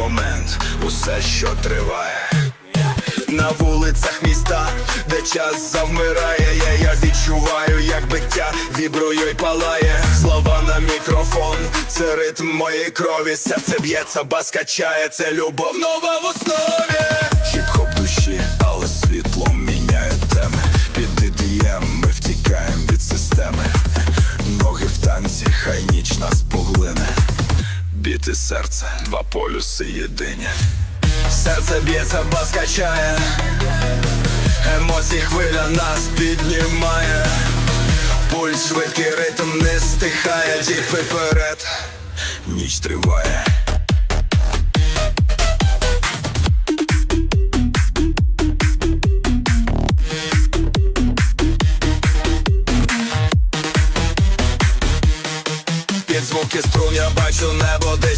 момент, усе, що триває. На вулицях міста, де час завмирає, я, відчуваю, як биття вібрує й палає. Слова на мікрофон, це ритм моєї крові, серце б'ється, бас качає, це любов нова в основі. Хіп-хоп душі, але світлом Біти серце, два полюси єдині. Серце б'ється, бас качає. Емоції хвиля нас піднімає. Пульс швидкий ритм не стихає. Діпи вперед, ніч триває звуки струн я бачу небо десь